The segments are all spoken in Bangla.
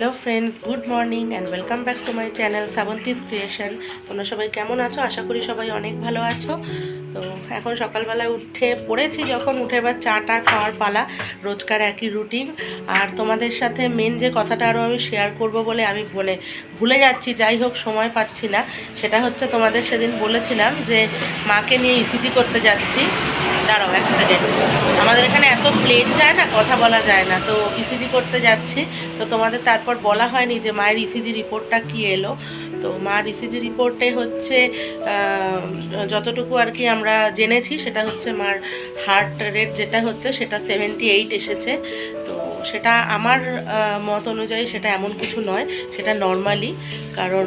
Hello friends good morning and welcome back to my channel Sabanti's creation তোমরা সবাই কেমন আছো? আশা করি সবাই অনেক ভালো আছো। তো এখন সকালবেলায় উঠে পড়েছি যখন, উঠে এবার চাটা খাওয়ার পালা, রোজকার একই রুটিন আর তোমাদের সাথে মেন যে কথাটা আরও আমি শেয়ার করব বলে আমি বলে, ভুলে যাচ্ছি, যাই হোক, সময় পাচ্ছি না। সেটা হচ্ছে তোমাদের সেদিন বলেছিলাম যে, মাকে নিয়ে ইসিজি করতে যাচ্ছি। দাঁড়াও, এক সেকেন্ড আমাদের এখানে এত প্লেন যায় না, কথা বলা যায় না। তো ইসিজি করতে যাচ্ছি। তো তোমাদের তারপর বলা হয়নি যে মায়ের ইসিজি রিপোর্টটা কি এলো। তো মার ইসিজি রিপোর্টে হচ্ছে যতটুকু আর কি আমরা জেনেছি, সেটা হচ্ছে মার হার্ট রেট যেটা হচ্ছে, সেটা সেভেন্টি এইট এসেছে। তো সেটা আমার মত অনুযায়ী সেটা এমন কিছু নয়, সেটা নর্মালি কারণ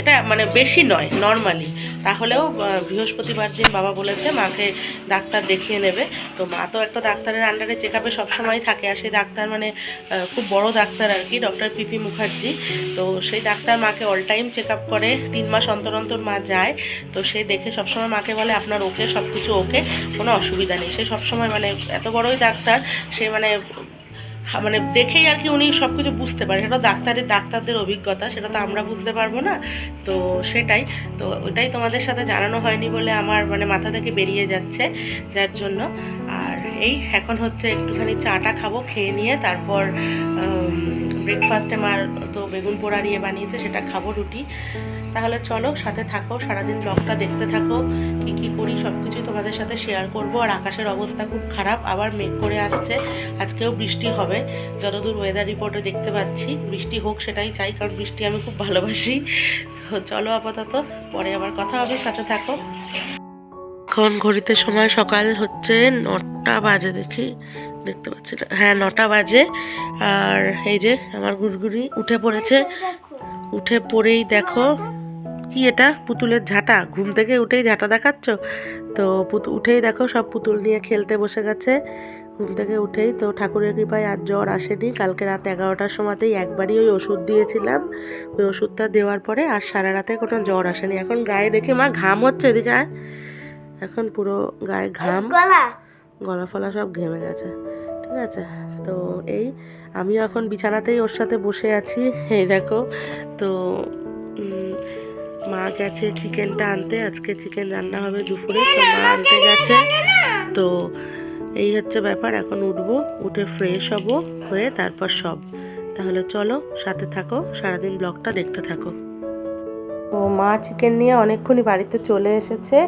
এটা মানে বেশি নয় নর্মালি তাহলেও বৃহস্পতিবার দিন বাবা বলেছে, মাকে ডাক্তার দেখিয়ে নেবে। তো মা তো একটা ডাক্তারের আন্ডারে চেক আপে সবসময় থাকে, আর সেই ডাক্তার মানে খুব বড় ডাক্তার আর কি ডক্টর পিপি মুখার্জি। তো সেই ডাক্তার মাকে অল টাইম চেক আপ করে, তিন মাস অন্তর অন্তর মা যায়। তো সে দেখে সবসময় মাকে বলে, আপনার ওকে সব কিছু ওকে কোনো অসুবিধা নেই। সে সবসময় মানে এত বড়ই ডাক্তার, সে মানে মানে দেখেই আর কি উনি সব কিছু বুঝতে পারে। সেটা ডাক্তারের ডাক্তারদের অভিজ্ঞতা, সেটা তো আমরা বুঝতে পারব না। তো সেটাই, তো ওটাই তোমাদের সাথে জানানো হয়নি বলে আমার মানে মাথা থেকে বেরিয়ে যাচ্ছে, যার জন্য। এই। এখন হচ্ছে একটুখানি চাটা খাব, খেয়ে নিয়ে তারপর ব্রেকফাস্টে মার তো বেগুন পোড়া নিয়ে বানিয়েছে, সেটা খাব রুটি। তাহলে চলো, সাথে থাকো, সারাদিন ব্লগটা দেখতে থাকো, কি কি করি সব কিছুই তোমাদের সাথে শেয়ার করব। আর আকাশের অবস্থা খুব খারাপ, আবার মেঘ করে আসছে, আজকেও বৃষ্টি হবে। যতদূর ওয়েদার রিপোর্টে দেখতে পাচ্ছি, বৃষ্টি হোক সেটাই চাই, কারণ বৃষ্টি আমি খুব ভালোবাসি। তো চলো আপাতত, পরে আবার কথা হবে, সাথে থাকো। এখন ঘড়িতে সময় সকাল হচ্ছে নটা। বাজে দেখি, দেখতে পাচ্ছি না। হ্যাঁ নটা বাজে। আর এই যে আমার গুড়গুড়ি উঠে পড়েছে। উঠে পড়েই দেখো, কি এটা? পুতুলের ঝাঁটা? ঘুম থেকে উঠেই ঝাঁটা দেখাচ্ছ? তো পুতু, উঠেই দেখো, সব পুতুল নিয়ে খেলতে বসে গেছে। ঘুম থেকে উঠেই তো ঠাকুরের কৃপায় আর জ্বর আসেনি। কালকে রাত এগারোটার সময়তেই একবারই ওই ওষুধ দিয়েছিলাম। ওই ওষুধটা দেওয়ার পরে আর সারা রাতে কোনো জ্বর আসেনি। এখন গায়ে দেখি মা ঘাম হচ্ছে এদিকে। এখন পুরো গায়ে ঘাম। গলা ফলা সব ঘেমে গেছে, ঠিক আছে? তো এই আমি এখন বিছানাতেই ওর সাথে বসে আছি, এই দেখো, তো মা গেছে চিকেনটা আনতে, আজকে চিকেন রান্না হবে দুপুরে, তো মা আনতে গেছে। তো এই হচ্ছে ব্যাপার, এখন উঠবো, উঠে ফ্রেশ হব হয়ে তারপর সব। তাহলে চলো, সাথে থাকো, সারাদিন ব্লগটা দেখতে থাকো। তো মা চিকেন নিয়ে অনেকক্ষণই বাড়িতে চলে এসেছে,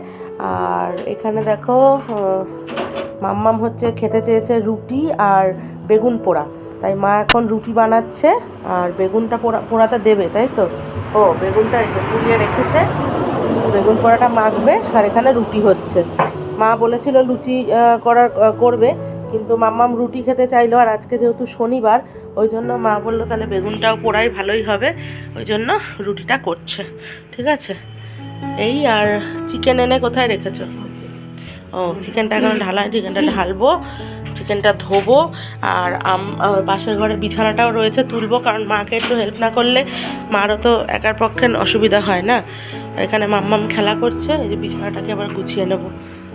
আর এখানে দেখো মাম্মাম হচ্ছে খেতে চেয়েছে রুটি আর বেগুন পোড়া। তাই মা এখন রুটি বানাচ্ছে আর বেগুনটা পোড়া পোড়াটা দেবে, তাই তো? ও, বেগুনটা এসে পুড়িয়ে রেখেছে। বেগুন পোড়াটা মাখবে আর এখানে রুটি হচ্ছে। মা বলেছিল লুচি করার করবে, কিন্তু মাম্মাম রুটি খেতে চাইলো আর আজকে যেহেতু শনিবার, ওই জন্য মা বলল তাহলে বেগুনটাও পোড়াই ভালোই হবে। ওই জন্য রুটিটা করছে। ঠিক আছে? এই আর চিকেন এনে কোথায় রেখেছো? ও, চিকেনটা এখন ঢালা চিকেনটা ঢালবো, চিকেনটা ধোবো, আর আম পাশের ঘরে বিছানাটাও রয়েছে তুলবো, কারণ মাকে একটু হেল্প না করলে মারও তো একার পক্ষে অসুবিধা হয় না। এখানে মাম্মাম খেলা করছে, এই যে বিছানাটাকে আবার গুছিয়ে নেব।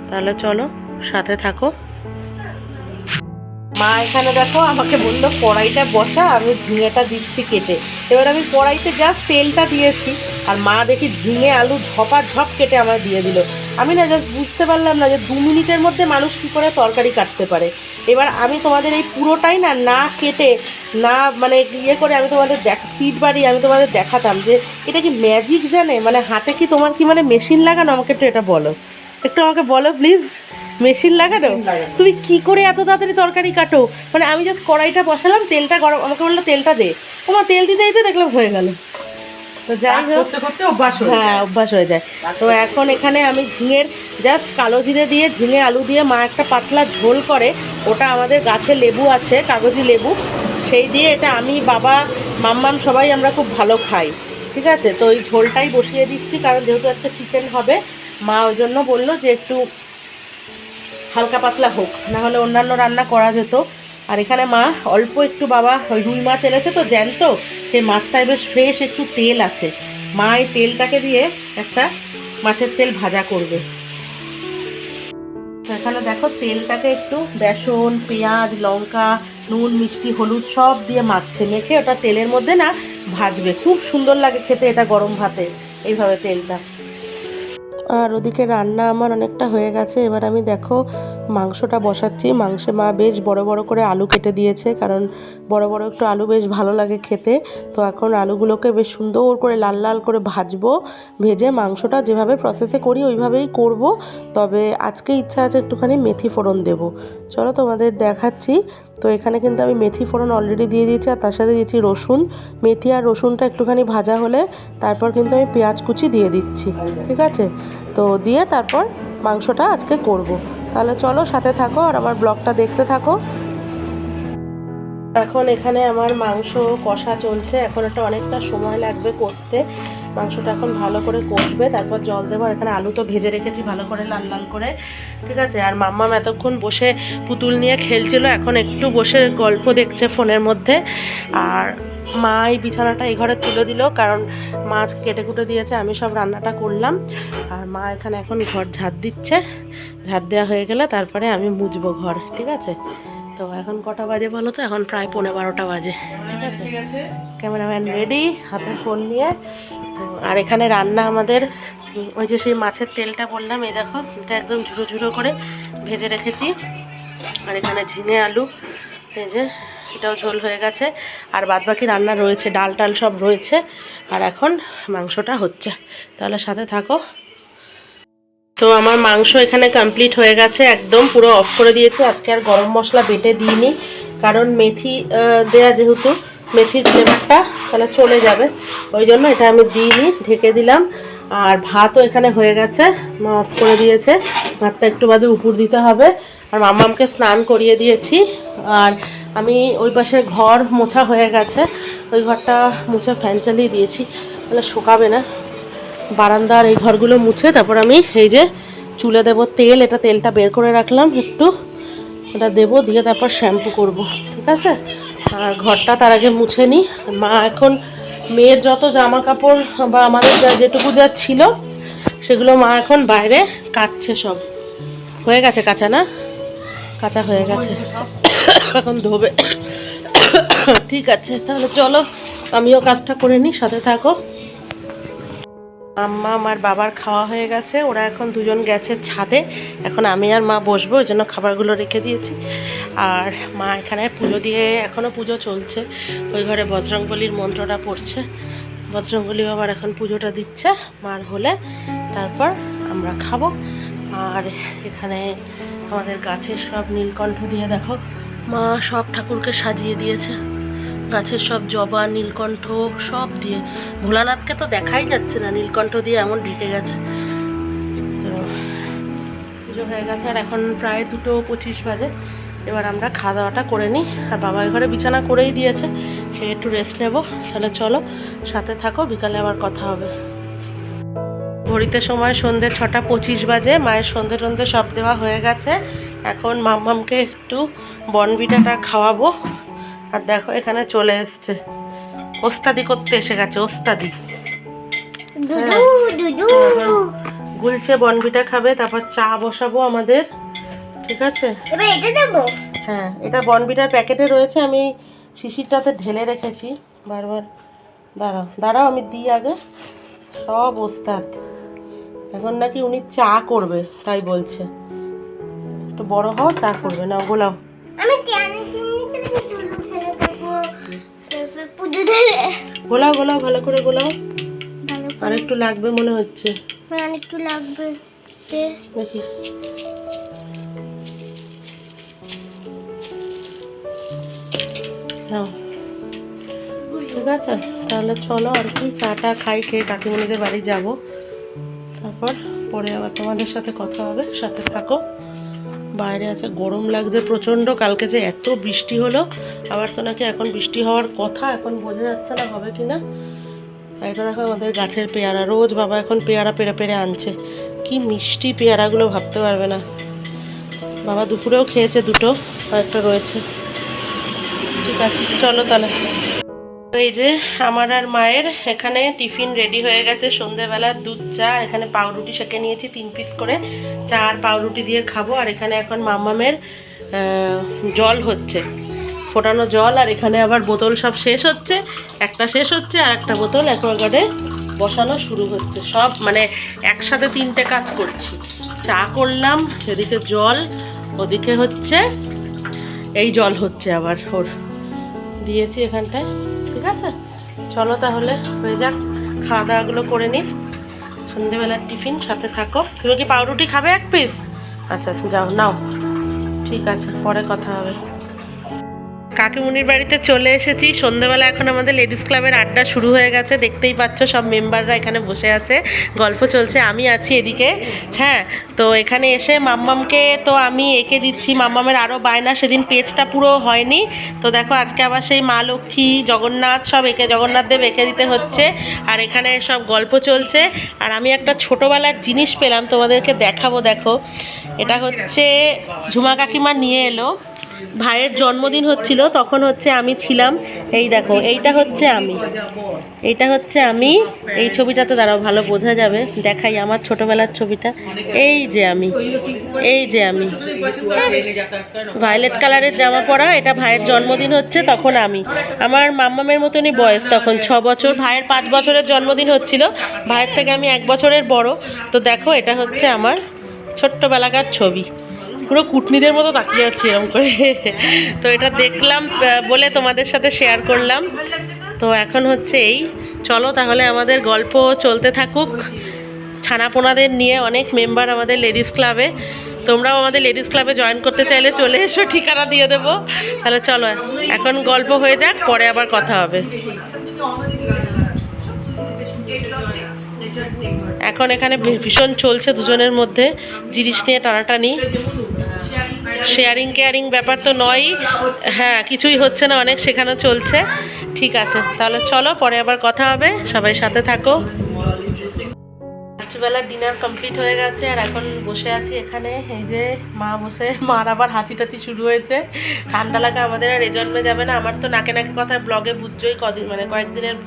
তাহলে চলো, সাথে থাকো। মা এখানে দেখো আমাকে বলল, কড়াইটা বসা, আমি ঝিঙেটা দিচ্ছি কেটে। এবার আমি কড়াইতে জাস্ট তেলটা দিয়েছি, আর মা দেখি ঝিঙে আলু ঝপা ঝপ কেটে আমার দিয়ে দিল। আমি না জাস্ট বুঝতে পারলাম না যে দু মিনিটের মধ্যে মানুষ কী করে তরকারি কাটতে পারে। এবার আমি তোমাদের এই পুরোটাই না না কেটে, না মানে ইয়ে করে আমি তোমাদের দেখ স্পিড বাড়ি আমি তোমাদের দেখাতাম যে এটা কি ম্যাজিক জানে? মানে হাতে কি তোমার কি মানে মেশিন লাগানো? আমাকে একটু এটা বলো। একটু আমাকে বলো প্লিজ মেশিন লাগানো? তুমি কি করে এত তাড়াতাড়ি তরকারি কাটো? মানে আমি জাস্ট কড়াইটা বসালাম তেলটা গরম আমাকে বলল তেলটা দে। তোমার তেল দিতে দিতে দেখলাম হয়ে গেল। তো যাই হোক হ্যাঁ অভ্যাস হয়ে যায়। তো এখন এখানে আমি ঝিঙের জাস্ট কালো জিরে দিয়ে ঝিঙে আলু দিয়ে মা একটা পাতলা ঝোল করে। ওটা আমাদের গাছে লেবু আছে কাগজি লেবু। সেই দিয়ে এটা আমি বাবা মাম্মাম সবাই আমরা খুব ভালো খাই। ঠিক আছে? তো ওই ঝোলটাই বসিয়ে দিচ্ছি কারণ যেহেতু একটা চিকেন হবে মা ওই জন্য বলল যে একটু হালকা পাতলা হোক না হলে অন্যান্য রান্না করা যেত। আর এখানে মা অল্প একটু বাবা ওই রুই মাছ এনেছে তো, জ্যান্ত, সেই মাছটায় বেশ ফ্রেশ একটু তেল আছে। মা এই তেলটাকে দিয়ে একটা মাছের তেল ভাজা করবে। এখানে দেখো তেলটাকে একটু বেসন, পেঁয়াজ, লঙ্কা, নুন, মিষ্টি, হলুদ সব দিয়ে মাখছে, মেখে ওটা তেলের মধ্যে না ভাজবে। খুব সুন্দর লাগে খেতে এটা গরম ভাতে, এইভাবে তেলটা। আর ওদিকে রান্না আমার অনেকটা হয়ে গেছে। এবার আমি দেখো মাংসটা বসাচ্ছি। মাংসে মা বেশ বড় বড় করে আলু কেটে দিয়েছে, কারণ বড় বড় একটু আলু বেশ ভালো লাগে খেতে। তো এখন আলুগুলোকে বেশ সুন্দর করে লাল লাল করে ভাজবো, ভেজে মাংসটা যেভাবে প্রসেসে করি ওইভাবেই করব। তবে আজকে ইচ্ছা আছে একটুখানি মেথি ফোড়ন দেব। চলো তোমাদের দেখাচ্ছি। তো এখানে কিন্তু আমি মেথি ফোড়ন অলরেডি দিয়ে দিয়েছি, আর তার সাথে দিয়েছি রসুন। মেথি আর রসুনটা একটুখানি ভাজা হলে তারপর কিন্তু আমি পেঁয়াজ কুচি দিয়ে দিচ্ছি, ঠিক আছে? তো দিয়ে তারপর মাংসটা আজকে করব। তাহলে চলো সাথে থাকো আর আমার ব্লগটা দেখতে থাকো। এখন এখানে আমার মাংস কষা চলছে। এখন এটা অনেকটা সময় লাগবে কষতে। মাংসটা এখন ভালো করে কষবে, তারপর জল দেবো। আর এখানে আলু তো ভেজে রেখেছি ভালো করে, লাল লাল করে। ঠিক আছে? আর মাম্মাম এতক্ষণ বসে পুতুল নিয়ে খেলছিল। এখন একটু বসে গল্প দেখছে ফোনের মধ্যে। আর মা এই বিছানাটা এই ঘরে তুলে দিল, কারণ মাছ কেটে কুটে দিয়েছে। আমি সব রান্নাটা করলাম। আর মা এখানে এখন ঘর ঝাড় দিচ্ছে। ঝাড় দেওয়া হয়ে গেলে তারপরে আমি মুছবো ঘর ঠিক আছে? তো এখন কটা বাজে বলো তো? এখন প্রায় পনেরো বারোটা বাজে ঠিক আছে? ক্যামেরাম্যান রেডি হাতে ফোন নিয়ে। তো আর এখানে রান্না আমাদের ওই যে সেই মাছের তেলটা বললাম এই দেখো এটা একদম ঝুড়ো ঝুড়ো করে ভেজে রেখেছি। আর এখানে ঝিঙে আলু এই যে এটাও ঝোল হয়ে গেছে। আর বাদবাকি রান্না রয়েছে ডাল টাল সব রয়েছে। আর এখন মাংসটা হচ্ছে। তাহলে সাথে থাকো। তো আমার মাংস এখানে কমপ্লিট হয়ে গেছে, একদম পুরো অফ করে দিয়েছি। আজকে আর গরম মশলা বেটে দিইনি, কারণ মেথি দেয়া যেহেতু, মেথির ফ্লেভারটা তাহলে চলে যাবে। ওই জন্য এটা আমি দিইনি, ঢেকে দিলাম। আর ভাতও এখানে হয়ে গেছে, মা অফ করে দিয়েছে। ভাতটা একটু বাদে উপর দিতে হবে। আর মামামকে স্নান করিয়ে দিয়েছি। আর আমি ওই পাশের ঘর মোছা হয়ে গেছে, ওই ঘরটা মুছে ফ্যান চালিয়ে দিয়েছি। তাহলে শুকাবে না। বারান্দার এই ঘরগুলো মুছে তারপর আমি এই যে চুলে দেবো তেল, এটা তেলটা বের করে রাখলাম একটু। এটা দেবো, দিয়ে তারপর শ্যাম্পু করব, ঠিক আছে? আর ঘরটা তার আগে মুছে নিই। মা এখন মেয়ের যত জামা কাপড় বা আমাদের যা যেটুকু যা ছিল, সেগুলো মা এখন বাইরে কাচ্ছে সব। হয়ে গেছে কাঁচা না? কাঁচা হয়ে গেছে। এখন ধোবে। ঠিক আছে, তাহলে চলো, আমিও কাজটা করে নিই, সাথে থাকো। আম্মা, আমার বাবার খাওয়া হয়ে গেছে, ওরা এখন দুজন গেছে ছাদে। এখন আমি আর মা বসবো, ওই জন্য খাবারগুলো রেখে দিয়েছি। আর মা এখানে পুজো দিয়ে এখনও পুজো চলছে। ওই ঘরে বজরংবলির মন্ত্রটা পড়ছে। বজরংবলী বাবার এখন পুজোটা দিচ্ছে, মার হলে। তারপর আমরা খাব। আর এখানে আমাদের গাছের সব নীলকণ্ঠ দিয়ে দেখো, মা সব ঠাকুরকে সাজিয়ে দিয়েছে। গাছের সব জবা, নীলকণ্ঠ সব দিয়ে। ভোলানাথকে তো দেখাই যাচ্ছে না, নীলকণ্ঠ দিয়ে এমন ঢেকে গেছে। তো পুজো হয়ে গেছে, আর এখন প্রায় দুটো পঁচিশ বাজে। এবার আমরা খাওয়া দাওয়াটা করে নিই। আর বাবা ঘরে বিছানা করেই দিয়েছে। সে একটু রেস্ট নেব। তাহলে চলো, সাথে থাকো, বিকালে আবার কথা হবে। ঘড়িতে সময় সন্ধ্যে ছটা পঁচিশ বাজে। মায়ের সন্ধে টন্ধে সব দেওয়া হয়ে গেছে। এখন মাম্মামকে একটু বনবিটাটা খাওয়াবো। আর দেখো এখানে চলে এসছে। ওস্তাদি করতে এসে গেছে ওস্তাদি। হ্যাঁ। গুলছে বনবিটা খাবে তারপর চা বসাবো আমাদের ঠিক আছে? হ্যাঁ এটা বনবিটার প্যাকেটে রয়েছে আমি শিশিরটাতে ঢেলে রেখেছি। বারবার দাঁড়াও দাঁড়াও আমি দিই আগে। সব ওস্তাদ। এখন নাকি উনি চা করবে তাই বলছে। একটু বড় হও চা করবে। না গোলাও। আমি গোলাও গোলাও ভালো করে গোলাও। আর একটু লাগবে মনে হচ্ছে। একটু লাগবে। দেখি। নাও। ঠিক আছে? তাহলে চলো আর কি চাটা খাই খেয়ে কাকিমণিদের বাড়ি যাব। তারপর পরে আবার তোমাদের সাথে কথা হবে সাথে থাকো। বাইরে আছে, গরম লাগছে প্রচণ্ড, কালকে যে এত বৃষ্টি হলো, আবার তো নাকি এখন বৃষ্টি হওয়ার কথা, এখন বোঝা যাচ্ছে না হবে কি না এটা দেখো আমাদের গাছের পেয়ারা, রোজ বাবা এখন পেয়ারা পেরে পেরে আনছে। কি মিষ্টি পেয়ারাগুলো ভাবতে পারবে না। বাবা দুপুরেও খেয়েছে দুটো, আর একটা রয়েছে। ঠিক আছে, চলো তাহলে। এই যে আমার আর মায়ের এখানে টিফিন রেডি হয়ে গেছে সন্ধেবেলা দুধ চা এখানে পাউরুটি সেঁকে নিয়েছি, তিন পিস করে। চা আর পাউরুটি দিয়ে খাব, আর এখানে এখন মামামের জল হচ্ছে। ফোটানো জল, আর এখানে আবার বোতল সব শেষ হচ্ছে, একটা শেষ হচ্ছে, আর একটা বোতল অ্যাকোয়াগার্ডে বসানো শুরু হচ্ছে। সব মানে একসাথে তিনটে কাজ করছি। চা করলাম, এদিকে জল, ওদিকে হচ্ছে, এই জল হচ্ছে আবার ওর। দিয়েছি এখানটায়, ঠিক আছে? চলো তাহলে, হয়ে যাক। খাওয়া দাওয়াগুলো করে নিন সন্ধেবেলার টিফিন, সাথে থাকো। তুমি কি পাউরুটি খাবে এক পিস আচ্ছা যাও, নাও। ঠিক আছে, পরে কথা হবে। কাকিমুনির বাড়িতে চলে এসেছি। সন্ধ্যেবেলা এখন আমাদের লেডিস ক্লাবের আড্ডা শুরু হয়ে গেছে। দেখতেই পাচ্ছ সব মেম্বাররা এখানে বসে আছে। গল্প চলছে, আমি আছি এদিকে। হ্যাঁ তো এখানে এসে মাম্মামকে তো আমি এঁকে দিচ্ছি। মাম্মামের আরও বায়না, সেদিন পেজটা পুরো হয়নি। তো দেখো, আজকে আবার সেই মা লক্ষ্মী, জগন্নাথ সব এঁকে, জগন্নাথ দেব এঁকে দিতে হচ্ছে। আর এখানে সব গল্প চলছে। আর আমি একটা ছোটোবেলার জিনিস পেলাম, তোমাদেরকে দেখাবো, দেখো। এটা হচ্ছে ঝুমা কাকিমা নিয়ে এলো। ভাইয়ের জন্মদিন হচ্ছিল, তখন হচ্ছে আমি ছিলাম। এই দেখো, এইটা হচ্ছে আমি। এইটা হচ্ছে আমি। এই ছবিটাতে দাঁড়াও, ভালো বোঝা যাবে। দেখাই আমার ছোটবেলার ছবিটা। এই যে আমি। এই যে আমি। ভায়োলেট কালারের জামা পরা, এটা ভাইয়ের জন্মদিন হচ্ছে, তখন আমি। আমার মাম্মামের মতনই বয়স তখন, ছ বছর। ভাইয়ের পাঁচ বছরের জন্মদিন হচ্ছিল। ভাইয়ের থেকে আমি এক বছরের বড়। তো দেখো, এটা হচ্ছে আমার ছোট্টবেলাকার ছবি। পুরো কুটনিদের মতো তাকিয়ে আছি এরকম করে। তো এটা দেখলাম বলে তোমাদের সাথে শেয়ার করলাম। তো এখন হচ্ছে এই। চলো তাহলে আমাদের গল্প চলতে থাকুক। ছানাপোনাদের নিয়ে অনেক মেম্বার আমাদের লেডিস ক্লাবে তোমরাও আমাদের লেডিস ক্লাবে জয়েন করতে চাইলে চলে এসো, ঠিকানা দিয়ে দেবো। তাহলে চলো, এখন গল্প হয়ে যাক, পরে আবার কথা হবে। এখন এখানে ভীষণ চলছে দুজনের মধ্যে। জিনিস নিয়ে টানাটানি। শেয়ারিং কেয়ারিং ব্যাপার তো নয়ই। হ্যাঁ কিছুই হচ্ছে না, অনেক শেখানো চলছে। ঠিক আছে, তাহলে চলো, পরে আবার কথা হবে। সবাই সাথে থাকো। রাত্রিবেলার ডিনার কমপ্লিট হয়ে গেছে, আর এখন বসে আছি এখানে। এই যে মা বসে, মার আবার হাঁচি টাচি শুরু হয়েছে। ঠান্ডা লাগা আমাদের আর এ জন্মে যাবে না। আমার তো নাকে নাকে কথা ব্লগে বুঝছোই কদিন মানে কয়েকদিনের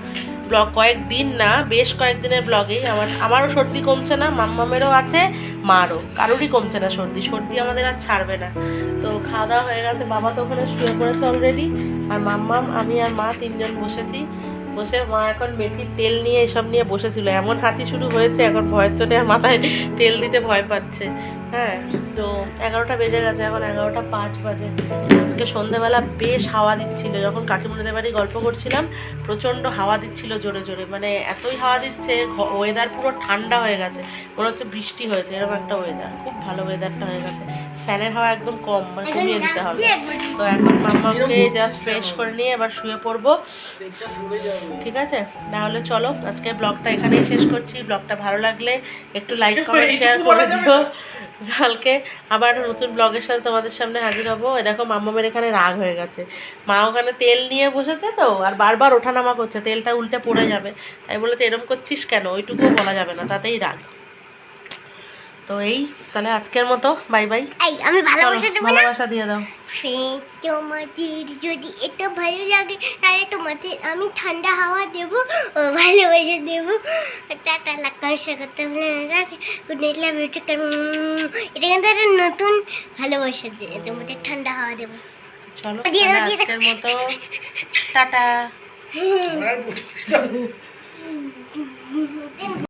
ব্লগ কয়েকদিন না, বেশ কয়েকদিনের ব্লগেই আমার, আমারও সর্দি কমছে না, মাম্মামেরও আছে, মারও। কারোরই কমছে না সর্দি। সর্দি আমাদের আর ছাড়বে না। তো খাওয়া দাওয়া হয়ে গেছে, বাবা তো ওখানে শুয়ে পড়েছে অলরেডি আর মাম্মাম, আমি আর মা তিনজন বসেছি। বসে মা এখন মেথির তেল নিয়ে এসব নিয়ে বসেছিল। এমন হাঁচি শুরু হয়েছে, এখন ভয়ের চোটে আর মাথায় তেল দিতে ভয় পাচ্ছে। হ্যাঁ তো এগারোটা বেজে গেছে, এখন এগারোটা পাঁচ বাজে। আজকে সন্ধেবেলা বেশ হাওয়া দিচ্ছিল। যখন কাকিমুনিদের বাড়ি গল্প করছিলাম, প্রচণ্ড হাওয়া দিচ্ছিল জোরে জোরে। মানে এতই হাওয়া দিচ্ছে ওয়েদার পুরো ঠান্ডা হয়ে গেছে। মনে হচ্ছে বৃষ্টি হয়েছে, এরকম একটা ওয়েদার খুব ভালো ওয়েদারটা হয়ে গেছে। ফ্যানের হাওয়া একদম কম মানে কমিয়ে দিতে হবে। তো এখন মাম্মাকে জাস্ট ফ্রেশ করে নিয়ে এবার শুয়ে পড়ব। ঠিক আছে? তাহলে চলো আজকে ব্লগটা এখানেই শেষ করছি। ব্লগটা ভালো লাগলে একটু লাইক কমেন্ট শেয়ার করে দিও। কালকে আবার নতুন ব্লগের সাথে তোমাদের সামনে হাজির হব। এ দেখো মাম্মামের এখানে রাগ হয়ে গেছে। মা ওখানে তেল নিয়ে বসেছে তো আর বারবার ওঠানামা করছে। তেলটা উল্টে পড়ে যাবে। তাই বলেছে এরম করছিস কেন? ওইটুকুও বলা যাবে না তাতেই রাগ। তো এই তাহলে আজকের মতো বাই বাই আমি ভালোবাসা দেবো ভালোবাসা দিয়ে দাও। তোমাদের যদি এটা ভালো লাগে তাহলে তোমাদের আমি ঠান্ডা হাওয়া দেবো ও ভালোবাসা দেবো। টাটা লাগার সাথে গুড নাইট লাভ ইউ এটা কিন্তু একটা নতুন ভালোবাসা যে তোমাদের ঠান্ডা হাওয়া দেবো। চলো। আজকের মতো টাটা।